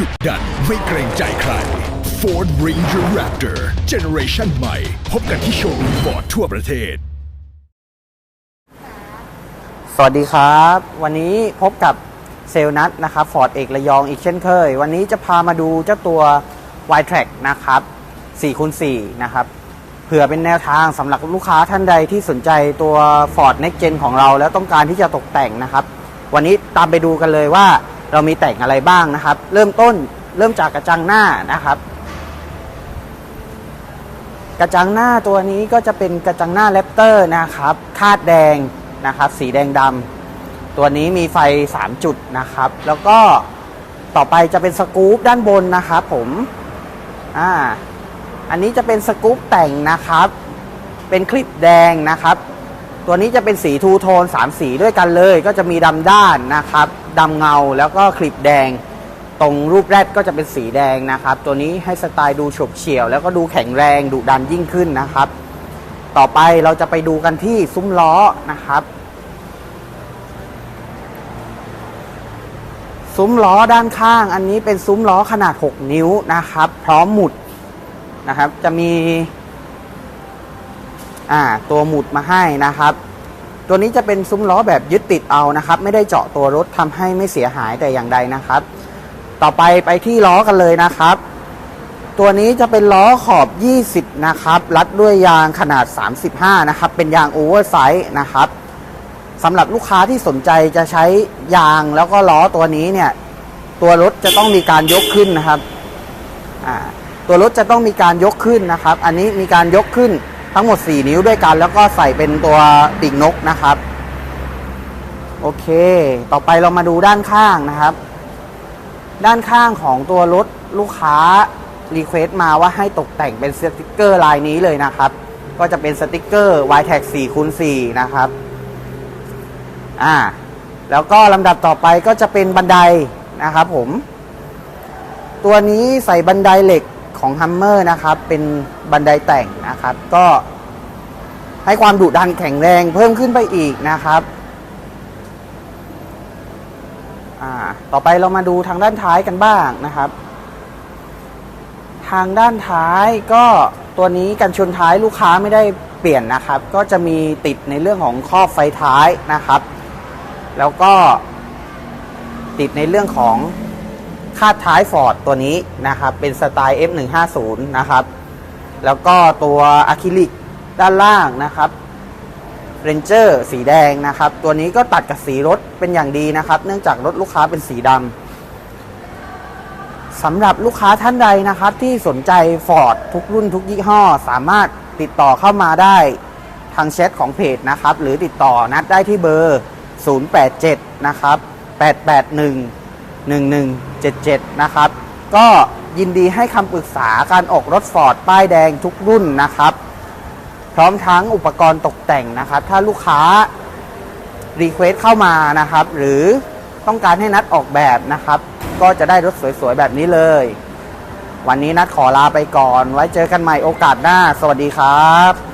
ดุดันไม่เกรงใจใคร Ford Ranger Raptor Generation ใหม่ พบกันที่โชว์รูมฟอร์ดทั่วประเทศ สวัสดีครับ วันนี้พบกับเซลนัทนะครับฟอร์ดเอกระยองอีกเช่นเคย วันนี้จะพามาดูเจ้าตัว y Track นะครับ4คูณ4นะครับเผื่อเป็นแนวทางสำหรับลูกค้าท่านใดที่สนใจตัว Ford Next Gen ของเราแล้วต้องการที่จะตกแต่งนะครับ วันนี้ตามไปดูกันเลยว่า เรามีแต่งอะไรบ้างนะครับ เริ่มต้นเริ่มจากกระจังหน้านะครับ กระจังหน้าตัวนี้ก็จะเป็นกระจังหน้าแรปเตอร์นะครับคาดแดงนะครับ สีแดงดำตัวนี้มีไฟ 3 จุดนะครับ แล้วก็ต่อไปจะเป็นสกู๊ปด้านบนนะครับผมอ่าอันนี้จะเป็นสกู๊ปแต่งนะครับ เป็นคลิปแดงนะครับ ตัวนี้จะเป็นสีทูโทน3 สีด้วยกันเลย ก็จะมีดำด้านนะครับ ดำเงาแล้วก็คลิปแดง ตรงรูปแรกก็จะเป็นสีแดงนะครับ ตัวนี้ให้สไตล์ดูฉบเฉี่ยว แล้วก็ดูแข็งแรงดุดันยิ่งขึ้นนะครับ ต่อไปเราจะไปดูกันที่ซุ้มล้อนะครับ ซุ้มล้อด้านข้าง อันนี้เป็นซุ้มล้อขนาด 6 นิ้วนะครับ พร้อมหมุดนะครับจะมี อ่า ตัวหมุดมาให้นะครับ ตัวนี้จะเป็นซุ้มล้อแบบยึดติดเอานะครับ ไม่ได้เจาะตัวรถทำให้ไม่เสียหายแต่อย่างใดนะครับ ต่อไปไปที่ล้อกันเลยนะครับ ตัวนี้จะเป็นล้อขอบ 20 นะครับ รัดด้วยยางขนาด 35 นะครับ เป็นยางโอเวอร์ไซส์นะครับสำหรับลูกค้าที่สนใจจะใช้ยางแล้วก็ล้อตัวนี้เนี่ย ตัวรถจะต้องมีการยกขึ้นนะครับ ตัวรถจะต้องมีการยกขึ้นนะครับ อันนี้มีการยกขึ้น ทั้งหมด 4 นิ้วด้วยกัน แล้วก็ใส่เป็นตัวปีกนกนะครับ โอเค ต่อไปเรามาดูด้านข้างนะครับ ด้านข้างของตัวรถลูกค้ารีเควสต์มาว่าให้ตกแต่งเป็นสติกเกอร์ลายนี้เลยนะครับ ก็จะเป็นสติกเกอร์ y t a g 4คูณ4นะครับ อ่า แล้วก็ลำดับต่อไปก็จะเป็นบันไดนะครับผม ตัวนี้ใส่บันไดเหล็ก ของ Hummer นะครับ เป็นบันไดแต่งนะครับ ก็ให้ความดุดันแข็งแรงเพิ่มขึ้นไปอีกนะครับ ต่อไปเรามาดูทางด้านท้ายกันบ้างนะครับ ทางด้านท้ายก็ตัวนี้กันชนท้ายลูกค้าไม่ได้เปลี่ยนนะครับ ก็จะมีติดในเรื่องของครอบไฟท้ายนะครับ แล้วก็ติดในเรื่องของ คาดท้ายฟอร์ดตัวนี้นะครับ เป็นสไตล์ F150 นะครับ แล้วก็ตัวอะคริลิกด้านล่างนะครับเรนเจอร์สีแดงนะครับ ตัวนี้ก็ตัดกับสีรถเป็นอย่างดีนะครับ เนื่องจากรถลูกค้าเป็นสีดำสำหรับลูกค้าท่านใดนะครับ ที่สนใจ Ford ทุกรุ่นทุกยี่ห้อ สามารถติดต่อเข้ามาได้ทางแชทของเพจนะครับ หรือติดต่อนัดได้ที่เบอร์ 087 นะครับ 881 1177 นะครับ ก็ยินดีให้คำปรึกษาการออกรถ Ford ป้ายแดงทุกรุ่นนะครับ พร้อมทั้งอุปกรณ์ตกแต่งนะครับ ถ้าลูกค้ารีเควสเข้ามานะครับ หรือต้องการให้นัดออกแบบนะครับ ก็จะได้รถสวยๆ แบบนี้เลย วันนี้นัดขอลาไปก่อน ไว้เจอกันใหม่โอกาสหน้า สวัสดีครับ